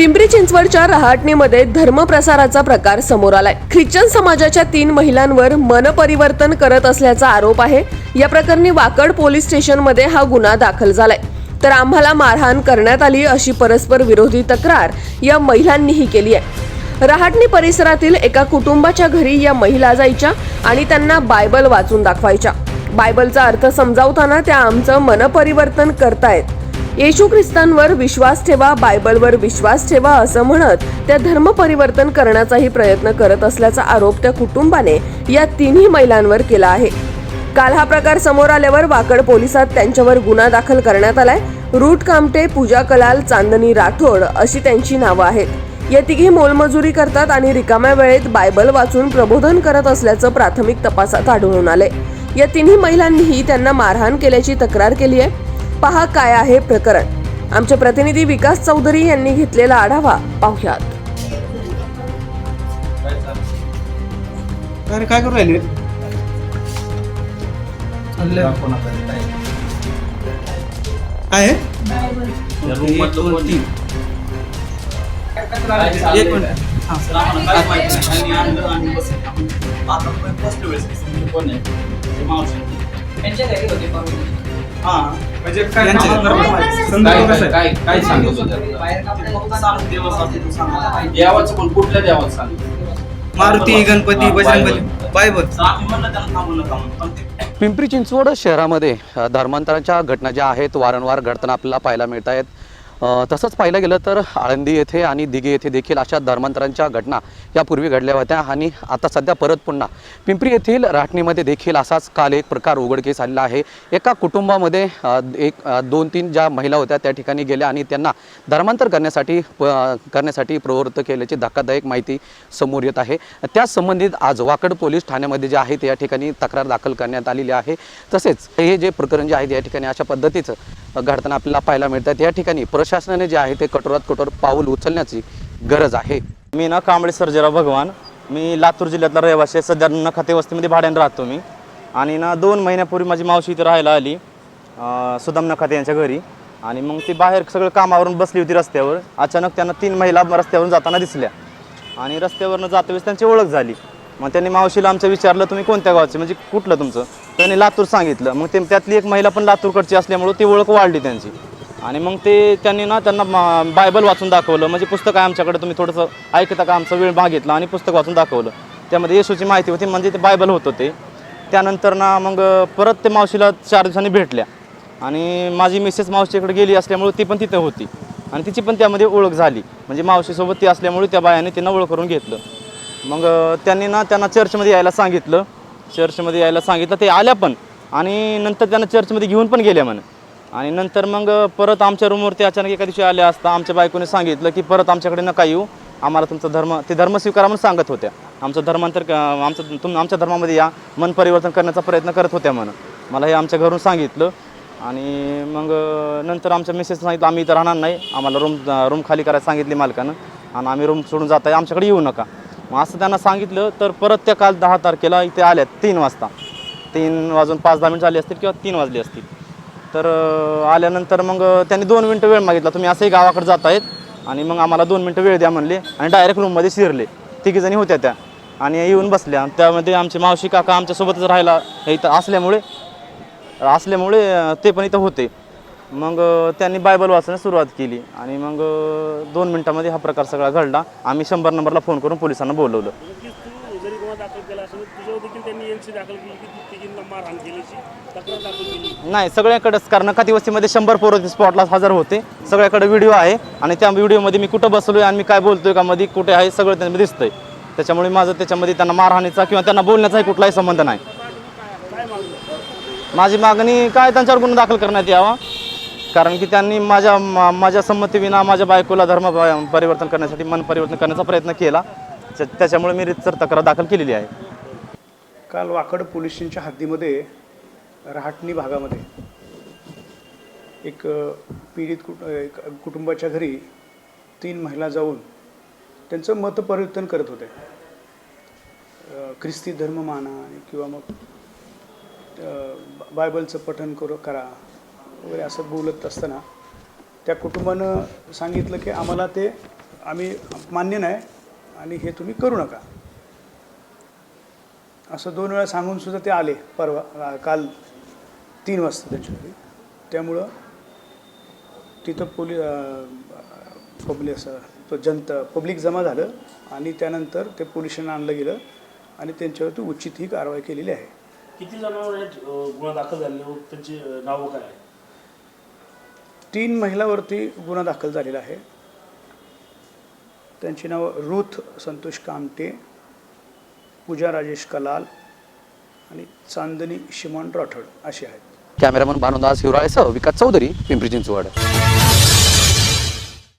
पिंपरी चिंचवडच्या रहाटणीमध्ये धर्मप्रसाराचा प्रकार समोर आलाय. ख्रिश्चन समाजाच्या तीन महिलांवर मनपरिवर्तन करत असल्याचा आरोप आहे. या प्रकरणी वाकड पोलीस स्टेशनमध्ये हा गुन्हा दाखल झालाय. तर आम्हाला मारहाण करण्यात आली अशी परस्पर विरोधी तक्रार या महिलांनीही केली आहे. रहाटणी परिसरातील एका कुटुंबाच्या घरी या महिला जायच्या आणि त्यांना बायबल वाचून दाखवायच्या. बायबलचा अर्थ समजावताना त्या आमचं मनपरिवर्तन करतायत. येशू ख्रिस्तांवर विश्वास ठेवा बायबलवर विश्वास ठेवा असं म्हणत त्या धर्म परिवर्तन करण्याचाही प्रयत्न करत असल्याचा आरोप त्या कुटुंबाने या तिन्ही महिलांवर केला आहे. काल हा प्रकार समोर आल्यावर वाकड पोलिसात त्यांच्यावर गुन्हा दाखल करण्यात आलाय. रूट कामटे पूजा कलाल चांदनी राठोड अशी त्यांची नावं आहेत. या तिघी मोलमजुरी करतात आणि रिकाम्या वेळेत बायबल वाचून प्रबोधन करत असल्याचं प्राथमिक तपासात आढळून आले या तिन्ही महिलांनीही त्यांना मारहाण केल्याची तक्रार केली आहे पहा काय आहे प्रकरण. आमचे प्रतिनिधी विकास चौधरी यांनी घेतलेला आढावा पाहुयात. अरे काय करू राहिले? काय आहे? एक मिनिट. हा. हा म्हणजे काय यांचे- संदर्भ कसा आहे? काय काय सांगत होत्या देवाचं पण कुठल्या देवाचं सांगत मारुती गणपती बजरंगबली. बायबल. पिंपरी चिंचवड शहरामध्ये अ, धर्मांतराच्या घटना ज्या आहेत वारंवार घडताना आपल्याला पाहायला मिळत आहेत तसंच पाहिलं गेलं तर आळंदी येथे आणि दिघे येथे देखील अशा धर्मांतरांच्या घटना यापूर्वी घडल्या होत्या आणि आता सध्या परत पुन्हा. पिंपरी येथील राठणीमध्ये देखील असाच काल एक प्रकार उघडकीस आलेला आहे. एका कुटुंबामध्ये एक दोन तीन ज्या महिला होत्या त्या ठिकाणी गेल्या आणि त्यांना धर्मांतर करण्यासाठी प- करण्यासाठी प्रवृत्त केल्याची धक्कादायक माहिती समोर येत आहे. त्या संबंधित आज वाकड पोलीस ठाण्यामध्ये जे आहे ते या ठिकाणी तक्रार दाखल करण्यात आलेली आहे. तसेच हे जे प्रकरण जे आहे या ठिकाणी अशा पद्धतीचं घडताना आपल्याला पाहायला मिळतात. या ठिकाणी प्रशासनाने जे आहे ते कठोरात कठोर पाऊल उचलण्याची गरज आहे. मी ना कांबळे सर्जेराव भगवान. मी लातूर जिल्ह्यातला रहिवासी आहे. सध्या नखाते वस्तीमध्ये भाड्यानं राहतो मी. आणि ना दोन महिन्यापूर्वी माझी मावशी इथे राहायला आली सुदाम नखाते यांच्या घरी. आणि मग ती बाहेर सगळं कामावरून बसली होती रस्त्यावर. अचानक त्यांना तीन महिला रस्त्यावरून जाताना दिसल्या. आणि रस्त्यावरनं जातावेळेस त्यांची ओळख झाली. मग त्यांनी मावशीला आमचं विचारलं तुम्ही कोणत्या गावाचे? म्हणजे कुठलं तुमचं? त्यांनी लातूर सांगितलं. मग ते त्यातली एक महिला पण लातूरकडची असल्यामुळं ती ओळख वाढली त्यांची. आणि मग ते त्यांनी ना त्यांना बायबल वाचून दाखवलं. म्हणजे पुस्तक आहे आमच्याकडे तुम्ही थोडंसं ऐकता का? आमचा वेळ मागितला आणि पुस्तक वाचून दाखवलं. त्यामध्ये येशूची माहिती होती म्हणजे ते बायबल होतं ते. त्यानंतर ना मग परत ते मावशीला चार दिवसांनी भेटल्या. आणि माझी मिसेस मावशीकडे गेली असल्यामुळे ती पण तिथं होती. आणि तिची पण त्यामध्ये ओळख झाली. म्हणजे मावशीसोबत ती असल्यामुळे त्या बायाने त्यांना ओळख करून घेतलं. मग त्यांनी ना त्यांना चर्चमध्ये यायला सांगितलं. चर्चमध्ये यायला सांगितलं ते आल्या पण. आणि नंतर त्यांना चर्चमध्ये घेऊन पण गेल्या म्हणे. आणि नंतर मग परत आमच्या रूमवरती अचानक एका दिवशी आल्या असता आमच्या बायकोने सांगितलं की परत आमच्याकडे नका येऊ. आम्हाला तुमचा धर्म ते धर्म स्वीकारा म्हणून सांगत होत्या. आमचं धर्मांतर आमचं तुम आमच्या धर्मामध्ये या. मन परिवर्तन करण्याचा प्रयत्न करत होत्या म्हणून मला हे आमच्या घरून सांगितलं. आणि मग नंतर आमच्या मिसेस सांगितलं आम्ही इथं राहणार नाही. आम्हाला रूम रूम खाली करायला सांगितली मालकानं. आणि आम्ही रूम सोडून जात आहे आमच्याकडे येऊ नका. मग असं त्यांना सांगितलं तर परत त्या काल दहा तारखेला इथे आल्यात तीन वाजता. तीन वाजून पाच दहा मिनिट झाली असतील किंवा तीन वाजली असतील. तर आल्यानंतर मग त्यांनी दोन मिनटं वेळ मागितला. तुम्ही असंही गावाकडे जात आहेत आणि मग आम्हाला दोन मिनटं वेळ द्या म्हणले आणि डायरेक्ट रूममध्ये शिरले. तिघीजणी होत्या त्या. आणि येऊन बसल्या. त्यामध्ये आमचे मावशी काका आमच्यासोबतच राहायला इथं असल्यामुळे असल्यामुळे ते पण इथं होते. मग त्यांनी बायबल वाचण्यास सुरुवात केली. आणि मग दोन मिनटामध्ये हा प्रकार सगळा घडला. आम्ही शंभर नंबरला फोन करून पोलिसांना बोलवलं. नाही सगळ्याकडेच कारण खाती वस्तीमध्ये शंभर पोरं स्पॉटला हजर होते. सगळ्याकडे व्हिडिओ आहे. आणि त्या व्हिडिओमध्ये मी कुठं बसलोय आणि मी काय बोलतोय का मध्ये कुठे आहे सगळं त्यामध्ये दिसतंय. त्याच्यामुळे माझं त्याच्यामध्ये त्यांना मारहाणीचा किंवा त्यांना बोलण्याचाही कुठलाही संबंध नाही. माझी मागणी काय त्यांच्यावर गुन्हा दाखल करण्यात यावा? कारण की त्यांनी माझ्या मा- माझ्या संमतीविना माझ्या बायकोला धर्म प- परिवर्तन करण्यासाठी मन परिवर्तन करण्याचा प्रयत्न केला. त्या- त्याच्यामुळे मी रितसर तक्रार दाखल केलेली आहे. काल वाकड पोलीस स्टेशनच्या हद्दीमध्ये रहाटणी भागामध्ये एक अ, पीडित कुट एक कुटुंबाच्या घरी तीन महिला जाऊन त्यांचं मतपरिवर्तन करत होते. अ, ख्रिस्ती धर्म माना आणि किंवा मग अ, बायबलचं पठण करू करा. वगैरे असं बोलत असताना त्या कुटुंबानं सांगितलं की आम्हाला ते आम्ही मान्य नाही आणि हे तुम्ही करू नका. असं दोन वेळा सांगून सुद्धा ते आले परवा काल तीन वाजता त्याच्यावरी त्यामुळं तिथं पोली पब्लिक असं तो जनता पब्लिक जमा झालं आणि त्यानंतर ते पोलिसांना आणलं गेलं आणि त्यांच्यावरती उचित ही कारवाई केलेली आहे. किती जणांवर गुन्हा दाखल झाले त्यांची नावं काय तीन महिलावरती गुन्हा दाखल झालेला आहे. त्यांची नावं रुथ संतोष कामटे पूजा राजेश कलाल आणि चांदनी शिमॉन राठोड अशी आहेत. कॅमेरामन भानुदास हिवराळेसह विकास चौधरी पिंपरी चिंचवड.